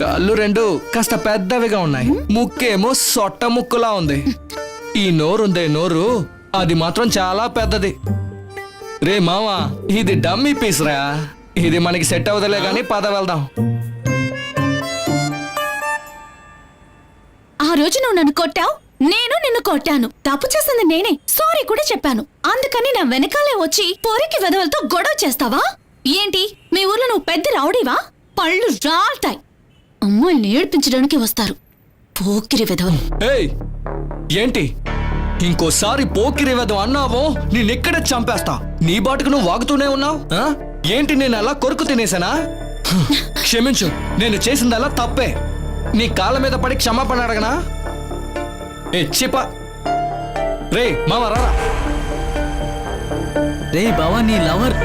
కళ్ళు రెండు కాస్త పెద్దవిగా ఉన్నాయి. ముక్కేమో సొట్ట ముక్కులా ఉంది. ఈ నోరుందే నోరు అది మాత్రం చాలా పెద్దది. రే మావా ఇది డమ్మీ పీస్ రా. ఇది మనకి సెట్ అవ్వదులే గాని పద వెళ్దాం. ఆ రోజు నువ్వు నన్ను కొట్టావు నేను నిన్ను కొట్టాను. తప్పు చేసింది నేనే సారీ కూడా చెప్పాను. అందుకని నా వెనకాలే వచ్చి పొరికి వెదవలతో గొడవ చేస్తావా? ఏంటి? మీ ఊర్లో నువ్వు పెద్ద రౌడీవా? పళ్ళు రాల్తాయి. అమ్మాయిల్ని ఏడ్పించడానికి వస్తారు. పోకిరి వెదవలు ఏయ్! ఏంటి? ఇంకోసారి పోకిరి వెదం అన్నావో నేనెక్కడే చంపేస్తా. నీ బాటుకు నువ్వు వాగుతూనే ఉన్నావు? ఆ? ఏంటి నేను అలా కొరుకు తినేసానా క్షమించు నేను చేసిందల్లా తప్పే. నీ కాళ్ళ మీద పడి క్షమాపణ అడగనా? ఏ చిప. రే మామ రారా. రే బావా నీ లవర్.